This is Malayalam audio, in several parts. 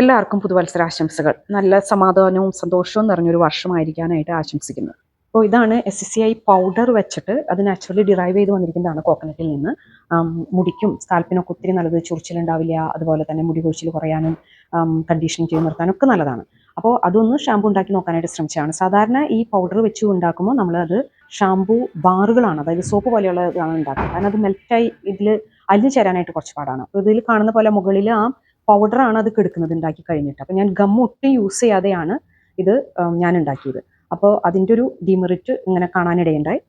എല്ലാവർക്കും പുതുവത്സരാശംസകൾ. നല്ല സമാധാനവും സന്തോഷവും നിറഞ്ഞൊരു വർഷമായിരിക്കാനായിട്ട് ആശംസിക്കുന്നു. അപ്പോൾ ഇതാണ് എസ് സി ഐ പൗഡർ വെച്ചിട്ട് അത് നാച്ചുറലി ഡിറൈവ് ചെയ്ത് വന്നിരിക്കുന്നതാണ് കോക്കനട്ടിൽ നിന്ന്. മുടിക്കും സ്കാൽപ്പിനൊക്കെ ഒത്തിരി നല്ലത് ചൊറിച്ചിലുണ്ടാവില്ല അതുപോലെ തന്നെ മുടി കൊഴിച്ചിൽ കുറയാനും കണ്ടീഷനിങ് ചെയ്ത് നിർത്താനും ഒക്കെ നല്ലതാണ്. അപ്പോൾ അതൊന്ന് ഷാമ്പു ഉണ്ടാക്കി നോക്കാനായിട്ട് ശ്രമിച്ചതാണ്. സാധാരണ ഈ പൗഡർ വെച്ച് ഉണ്ടാക്കുമ്പോൾ നമ്മൾ അത് ഷാമ്പു ബാറുകളാണ് അതായത് സോപ്പ് പോലെയുള്ളതാണ് ഉണ്ടാക്കുന്നത്. കാരണം അത് മെൽറ്റായി ഇതിൽ അലിഞ്ഞു ചേരാനായിട്ട് കുറച്ച് പാടാണ്. അപ്പോൾ ഇതിൽ കാണുന്ന പോലെ മുകളിൽ ആ പൗഡറാണ് അത് കെടുക്കുന്നത് ഉണ്ടാക്കി കഴിഞ്ഞിട്ട്. അപ്പോൾ ഞാൻ ഗം ഒട്ടും യൂസ് ചെയ്യാതെയാണ് ഇത് ഞാൻ ഉണ്ടാക്കിയത് അപ്പോൾ അതിന്റെ ഒരു ഡിമെറിറ്റ് ഇങ്ങനെ കാണാനിടയുണ്ടായി.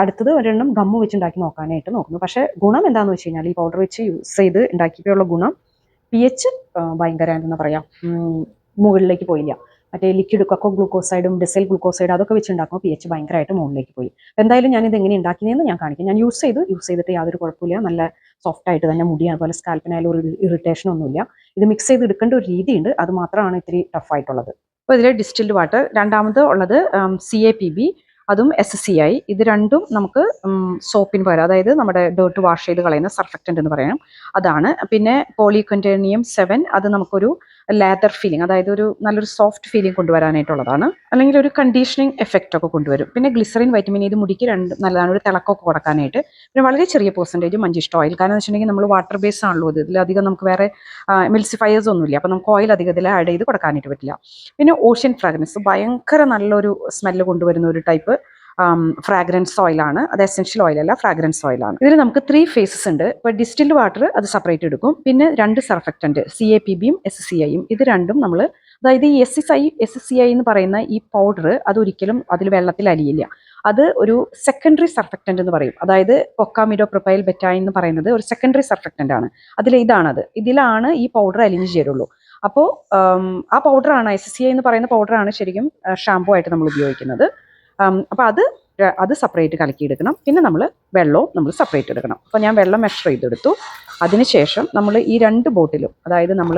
അടുത്തത് ഒരെണ്ണം ഗമ്മ് വെച്ച് ഉണ്ടാക്കി നോക്കാനായിട്ട് നോക്കുന്നു. പക്ഷേ ഗുണം എന്താണെന്ന് വെച്ച് കഴിഞ്ഞാൽ ഈ പൗഡർ വെച്ച് യൂസ് ചെയ്ത് ഉണ്ടാക്കിയപ്പോഴുള്ള ഗുണം പി എച്ച് ഭയങ്കര എന്താ പറയുക മുകളിലേക്ക് പോയില്ല. മറ്റേ ലിക്വിഡ് കൊക്കോ ഗ്ലൂക്കോസൈഡും ഡിസൈൽ ഗ്ലൂക്കോസൈഡ് അതൊക്കെ വെച്ച് ഉണ്ടാക്കുമ്പോൾ പി എച്ച് ഭയങ്കരമായിട്ട് മുകളിലേക്ക് പോയി. എന്തായാലും ഞാൻ ഇത് എങ്ങനെ ഉണ്ടാക്കിയതെന്ന് ഞാൻ കാണിക്കാം. ഞാൻ യൂസ് ചെയ്തു. യൂസ് ചെയ്തിട്ട് യാതൊരു കുഴപ്പമില്ല നല്ല സോഫ്റ്റ് ആയിട്ട് തന്നെ മുടി അതുപോലെ സ്കാൽപ്പിനായാലും ഒരു ഇറിറ്റേഷൻ ഒന്നുമില്ല. ഇത് മിക്സ് ചെയ്ത് എടുക്കേണ്ട ഒരു രീതിയുണ്ട്. അത് മാത്രമാണ് ഇത്തിരി ടഫ് ആയിട്ടുള്ളത്. അപ്പോൾ ഇതിലെ ഡിസ്റ്റിൽഡ് വാട്ടർ രണ്ടാമത് ഉള്ളത് സി എ പി ബി അതും എസ് സി ഐ ഇത് രണ്ടും നമുക്ക് സോപ്പിന് പകരം അതായത് നമ്മുടെ ഡേർട്ട് വാഷ് ചെയ്ത് കളയുന്ന സർഫക്റ്റന്റ് എന്ന് പറയാം. അതാണ്. പിന്നെ പോളികണ്ടേനിയം സെവൻ അത് നമുക്കൊരു ലാദർ ഫീലിംഗ് അതായത് ഒരു നല്ലൊരു സോഫ്റ്റ് ഫീലിംഗ് കൊണ്ടുവരാനായിട്ടുള്ളതാണ്. അല്ലെങ്കിൽ ഒരു കണ്ടീഷനിങ് എഫക്റ്റ് ഒക്കെ കൊണ്ടുവരും. പിന്നെ ഗ്ലിസറിൻ വൈറ്റമിൻ ഇത് മുടിക്ക് രണ്ട് നല്ലതാണ് ഒരു തിളക്കമൊക്കെ കൊടുക്കാനായിട്ട്. പിന്നെ വളരെ ചെറിയ പെർസെന്റേജ് മഞ്ചിഷ്ട ഓയിൽ കാരണം എന്ന് വെച്ചിട്ടുണ്ടെങ്കിൽ നമ്മൾ വാട്ടർ ബേസ് ആണല്ലോ ഇത്. ഇതിലധികം നമുക്ക് വേറെ എമിൽസിഫയേഴ്സ് ഒന്നുമില്ല അപ്പോൾ നമുക്ക് ഓയിൽ അധികം ഇതിൽ ആഡ് ചെയ്ത് കൊടുക്കാനായിട്ട് പറ്റില്ല. പിന്നെ ഓഷ്യൻ ഫ്രാഗ്രൻസ് ഭയങ്കര നല്ലൊരു സ്മെല്ല് കൊണ്ടുവരുന്ന ഒരു ടൈപ്പ് ഫ്രാഗ്രൻസ് ഓയിലാണ് അത് എസെൻഷ്യൽ ഓയിൽ അല്ല ഫ്രാഗ്രൻസ് ഓയിലാണ് ഇതിൽ നമുക്ക് ത്രീ ഫേസസ് ഉണ്ട്. ഇപ്പോൾ ഡിസ്റ്റിൽഡ് വാട്ടർ അത് സെപ്പറേറ്റ് എടുക്കും. പിന്നെ രണ്ട് സർഫക്റ്റന്റ് സി എ പി ബിയും എസ് സി ഐയും ഇത് രണ്ടും നമ്മൾ അതായത് ഈ S S I S C I എന്ന് പറയുന്ന ഈ പൗഡർ അതൊരിക്കലും അതിൽ വെള്ളത്തിൽ അലിയില്ല. അത് ഒരു സെക്കൻഡറി സർഫക്റ്റന്റ് എന്ന് പറയും. അതായത് പൊക്കാമിഡോ പ്രൊപ്പൈൽ ബെറ്റായി എന്ന് പറയുന്നത് ഒരു സെക്കൻഡറി സർഫക്റ്റന്റ് ആണ്. അതിൽ ഇതാണത്. ഇതിലാണ് ഈ പൗഡർ അലിഞ്ഞ് ചേരുള്ളൂ അപ്പോൾ ആ പൗഡറാണ് എസ് സി ഐ എന്ന് പറയുന്ന പൗഡറാണ് ശരിക്കും ഷാമ്പു ആയിട്ട് നമ്മൾ ഉപയോഗിക്കുന്നത്. അപ്പോൾ അത് അത് സെപ്പറേറ്റ് കലക്കിയെടുക്കണം. പിന്നെ നമ്മൾ വെള്ളവും നമ്മൾ സെപ്പറേറ്റ് എടുക്കണം. അപ്പോൾ ഞാൻ വെള്ളം മെഷർ ചെയ്തെടുത്തു. അതിനുശേഷം നമ്മൾ ഈ രണ്ട് ബോട്ടിലും അതായത് നമ്മൾ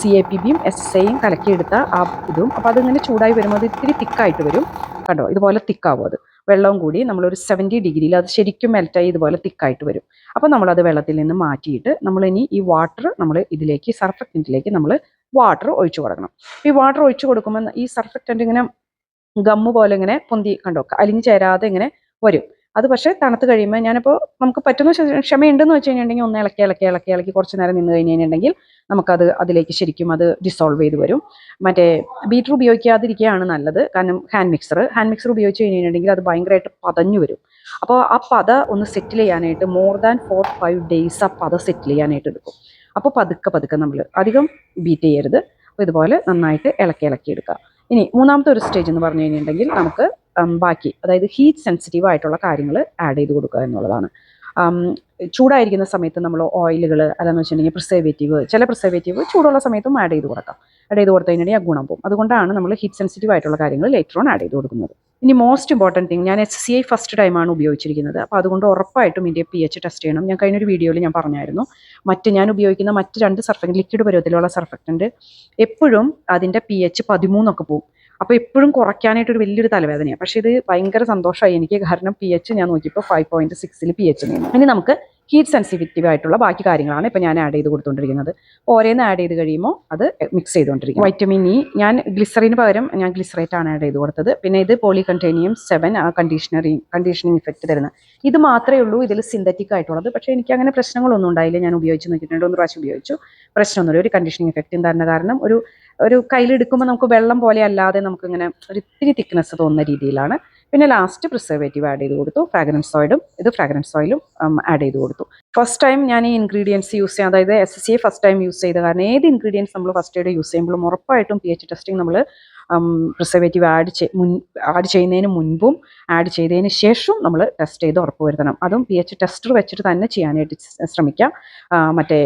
സി എ പി ബിയും എസ് എസ് ഐയും കലക്കിയെടുത്ത ആ ഇതും അപ്പോൾ അതിങ്ങനെ ചൂടായി വരുമ്പോൾ അത് ഇത്തിരി തിക്കായിട്ട് വരും. കണ്ടോ? ഇതുപോലെ തിക്കാവും അത്. വെള്ളവും കൂടി നമ്മളൊരു സെവന്റി ഡിഗ്രിയിൽ അത് ശരിക്കും മെൽറ്റായി ഇതുപോലെ തിക്കായിട്ട് വരും. അപ്പോൾ നമ്മളത് വെള്ളത്തിൽ നിന്ന് മാറ്റിയിട്ട് നമ്മളിനി ഈ വാട്ടർ നമ്മൾ ഇതിലേക്ക് സർഫക്റ്റന്റിലേക്ക് നമ്മൾ വാട്ടർ ഒഴിച്ചു കൊടുക്കണം. ഈ വാട്ടർ ഒഴിച്ചു കൊടുക്കുമ്പോൾ ഈ സർഫക്റ്റന്റ് ഇങ്ങനെ ഗമ്മ് പോലെ ഇങ്ങനെ പൊന്തി കണ്ടോ? അലിഞ്ഞു ചേരാതെ ഇങ്ങനെ വരും. അത് പക്ഷേ തണുത്ത് കഴിയുമ്പോൾ ഞാനിപ്പോൾ നമുക്ക് പറ്റുന്ന ക്ഷ- ക്ഷമയുണ്ടെന്ന് വെച്ച് കഴിഞ്ഞിട്ടുണ്ടെങ്കിൽ ഒന്ന് ഇളക്കി ഇളക്കി ഇളക്കി ഇളക്കി കുറച്ച് നേരം നിന്ന് കഴിഞ്ഞിട്ടുണ്ടെങ്കിൽ നമുക്കത് അതിലേക്ക് ശരിക്കും അത് ഡിസോൾവ് ചെയ്ത് വരും. മറ്റേ ബീറ്റർ ഉപയോഗിക്കാതിരിക്കുകയാണ് നല്ലത്. കാരണം ഹാൻഡ് മിക്സർ ഹാൻഡ് മിക്സർ ഉപയോഗിച്ച് കഴിഞ്ഞിട്ടുണ്ടെങ്കിൽ അത് ഭയങ്കരമായിട്ട് പതഞ്ഞു വരും. അപ്പോൾ ആ പത ഒന്ന് സെറ്റിൽ ചെയ്യാനായിട്ട് more than four five days ആ പത സെറ്റിൽ ചെയ്യാനായിട്ട് എടുക്കും. അപ്പോൾ പതുക്കെ പതുക്കെ നമ്മൾ അധികം ബീറ്റ് ചെയ്യരുത്. അപ്പോൾ ഇതുപോലെ നന്നായിട്ട് ഇളക്കി ഇളക്കി എടുക്കുക. ഇനി മൂന്നാമത്തെ ഒരു സ്റ്റേജ് എന്ന് പറഞ്ഞു കഴിഞ്ഞിട്ടുണ്ടെങ്കിൽ നമുക്ക് ബാക്കി അതായത് ഹീറ്റ് സെൻസിറ്റീവ് ആയിട്ടുള്ള കാര്യങ്ങൾ ആഡ് ചെയ്ത് കൊടുക്കുക എന്നുള്ളതാണ്. ചൂടായിരിക്കുന്ന സമയത്ത് നമ്മൾ ഓയിലുകൾ അതെന്ന് വെച്ചിട്ടുണ്ടെങ്കിൽ പ്രിസർവേറ്റീവ് ചില പ്രിസർവേറ്റീവ് ചൂടുള്ള സമയത്തും ആഡ് ചെയ്ത് കൊടുക്കാം. ആഡ് ചെയ്ത് കൊടുത്തു കഴിഞ്ഞാൽ ആ ഗുണം പോകും. അതുകൊണ്ടാണ് നമ്മൾ ഹീറ്റ് സെൻസിറ്റീവ് ആയിട്ടുള്ള കാര്യങ്ങൾ ലേറ്റർ ഓൺ ആഡ് ചെയ്ത് കൊടുക്കുന്നത്. ഇനി മോസ്റ്റ് ഇമ്പോർട്ടന്റ് തിങ് ഞാൻ എസ് സി ഐ ഫസ്റ്റ് ടൈമാണ് ഉപയോഗിച്ചിരിക്കുന്നത്. അപ്പോൾ അതുകൊണ്ട് ഉറപ്പായിട്ടും ഇതിന്റെ പി എച്ച് ടെസ്റ്റ് ചെയ്യണം. ഞാൻ കഴിഞ്ഞൊരു വീഡിയോയിൽ ഞാൻ പറഞ്ഞായിരുന്നു. മറ്റ് ഞാൻ ഉപയോഗിക്കുന്ന മറ്റ് രണ്ട് സർഫക്റ്റ് ലിക്വിഡ് പരുവത്തിലുള്ള സർഫക്റ്റന്റ് എപ്പോഴും അതിന്റെ പി എച്ച് പതിമൂന്നൊക്കെ പോകും അപ്പോൾ എപ്പോഴും കുറയ്ക്കാനായിട്ട് ഒരു വലിയൊരു തലവേദനയാണ് പക്ഷേ ഇത് ഭയങ്കര സന്തോഷമായി. എനിക്ക് കാരണം പി എച്ച് ഞാൻ നോക്കിയപ്പോൾ ഫൈവ് പോയിന്റ് സിക്സിൽ പി എച്ച് നീങ്ങും ഇനി നമുക്ക് ഹീറ്റ് സെൻസിറ്റീവ് ആയിട്ടുള്ള ബാക്കി കാര്യങ്ങളാണ് ഇപ്പോൾ ഞാൻ ആഡ് ചെയ്ത് കൊടുത്തുകൊണ്ടിരിക്കുന്നത് ഓരോന്ന് ആഡ് ചെയ്ത് കഴിയുമ്പോൾ അത് മിക്സ് ചെയ്തുകൊണ്ടിരിക്കും വൈറ്റമിൻ ഇ ഞാൻ ഗ്ലിസറിന് പകരം ഞാൻ ഗ്ലിസറേറ്റ് ആണ് ആഡ് ചെയ്ത് കൊടുത്തത്. പിന്നെ ഇത് poly quaternium seven conditionary conditioning effect തരുന്നത്. ഇത് മാത്രമേ ഉള്ളൂ ഇതിൽ സിന്തറ്റിക് ആയിട്ടുള്ളത്. പക്ഷേ എനിക്ക് അങ്ങനെ പ്രശ്നങ്ങളൊന്നും ഉണ്ടായില്ല. ഞാൻ ഉപയോഗിച്ച് നോക്കിയിട്ടുണ്ട്. ഒന്ന് പ്രാവശ്യം ഉപയോഗിച്ചു. പ്രശ്നമൊന്നുമില്ല. ഒരു കണ്ടീഷനിങ് ഇഫക്റ്റും തരുന്ന കാരണം ഒരു ഒരു കയ്യിലെടുക്കുമ്പോൾ നമുക്ക് വെള്ളം പോലെ അല്ലാതെ നമുക്കിങ്ങനെ ഒരു ഇത്തിരി തിക്നെസ് തോന്നുന്ന രീതിയിലാണ്. പിന്നെ ലാസ്റ്റ് പ്രിസർവേറ്റീവ് ആഡ് ചെയ്ത് കൊടുത്തു. ഫ്രാഗ്രൻസ് ഓയിലും ഇത് ഫ്രാഗ്രൻസ് ഓയിലും ആഡ് ചെയ്ത് കൊടുത്തു. ഫസ്റ്റ് ടൈം ഞാൻ ഈ ഇൻഗ്രീഡിയൻസ് യൂസ് ചെയ്യാം അതായത് S S C first time use ചെയ്ത കാരണം ഏത് ഇൻഗ്രീഡിയൻസ് നമ്മൾ ഫസ്റ്റ് എയ്ഡ് യൂസ് ചെയ്യുമ്പോഴും ഉറപ്പായിട്ടും പി എച്ച് ടെസ്റ്റിംഗ് നമ്മൾ പ്രിസർവേറ്റീവ് ആഡ് ആഡ് ചെയ്യുന്നതിന് മുൻപും ആഡ് ചെയ്തതിന് ശേഷവും നമ്മൾ ടെസ്റ്റ് ചെയ്ത് ഉറപ്പ് വരുത്തണം. അതും പി എച്ച് ടെസ്റ്റർ വെച്ചിട്ട് തന്നെ ചെയ്യാനായിട്ട് ശ്രമിക്കാം. മറ്റേ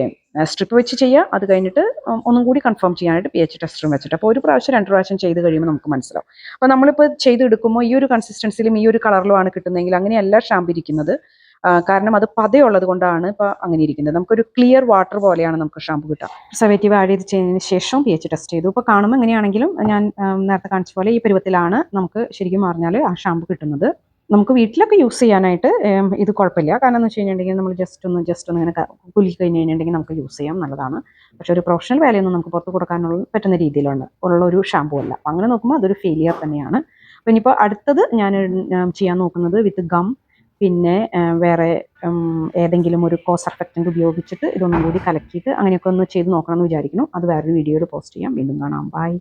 സ്ട്രിപ്പ് വെച്ച് ചെയ്യുക അത് കഴിഞ്ഞിട്ട് ഒന്നും കൂടി കൺഫേം ചെയ്യാനായിട്ട് പി എച്ച് ടെസ്റ്ററും വെച്ചിട്ട്. അപ്പോൾ ഒരു പ്രാവശ്യം രണ്ട് പ്രാവശ്യം ചെയ്ത് കഴിയുമ്പോൾ നമുക്ക് മനസ്സിലാവും. അപ്പോൾ നമ്മളിപ്പോൾ ചെയ്തെടുക്കുമ്പോൾ ഈ ഒരു കൺസിസ്റ്റൻസിലും ഈ ഒരു കളറിലുമാണ് കിട്ടുന്നതെങ്കിൽ അങ്ങനെയല്ല ഷാമ്പ് ഇരിക്കുന്നത്. കാരണം അത് പതയുള്ളത് കൊണ്ടാണ് ഇപ്പോൾ അങ്ങനെ ഇരിക്കുന്നത്. നമുക്കൊരു ക്ലിയർ വാട്ടർ പോലെയാണ് നമുക്ക് ഷാമ്പു കിട്ടുക. പ്രിസർവേറ്റീവ് ആഡ് ചെയ്ത് ചെയ്തതിന് ശേഷം പി എച്ച് ടെസ്റ്റ് ചെയ്തു. ഇപ്പോൾ കാണുമ്പോൾ എങ്ങനെയാണെങ്കിലും ഞാൻ നേരത്തെ കാണിച്ച പോലെ ഈ പരുവത്തിലാണ് നമുക്ക് ശരിക്കും പറഞ്ഞാൽ ആ ഷാമ്പു കിട്ടുന്നത്. നമുക്ക് വീട്ടിലൊക്കെ യൂസ് ചെയ്യാനായിട്ട് ഇത് കുഴപ്പമില്ല. കാരണം എന്ന് വെച്ച് കഴിഞ്ഞിട്ടുണ്ടെങ്കിൽ നമ്മൾ ജസ്റ്റ് ഒന്ന് ജസ്റ്റ് ഒന്ന് ഇങ്ങനെ കുലുക്കി കഴിഞ്ഞ് കഴിഞ്ഞിട്ടുണ്ടെങ്കിൽ നമുക്ക് യൂസ് ചെയ്യാം നല്ലതാണ്. പക്ഷെ ഒരു പ്രൊഫഷണൽ വാല്യൊന്നും നമുക്ക് പുറത്ത് കൊടുക്കാനുള്ള പറ്റുന്ന രീതിയിലുണ്ട്. ഉള്ള ഒരു ഷാമ്പു അല്ല. അപ്പം അങ്ങനെ നോക്കുമ്പോൾ അതൊരു ഫെയിലിയർ തന്നെയാണ്. അപ്പം ഇനിയിപ്പോൾ അടുത്തത് ഞാൻ ചെയ്യാൻ നോക്കുന്നത് വിത്ത് ഗം പിന്നെ വേറെ ഏതെങ്കിലും ഒരു കോസ് അഫക്റ്റന്റ് ഉപയോഗിച്ചിട്ട് ഇതൊന്നും കൂടി കലക്കിയിട്ട് അങ്ങനെയൊക്കെ ഒന്ന് ചെയ്ത് നോക്കണം എന്ന് വിചാരിക്കുന്നു. അത് വേറൊരു വീഡിയോയിൽ പോസ്റ്റ് ചെയ്യാം. വീണ്ടും കാണാം. ബൈ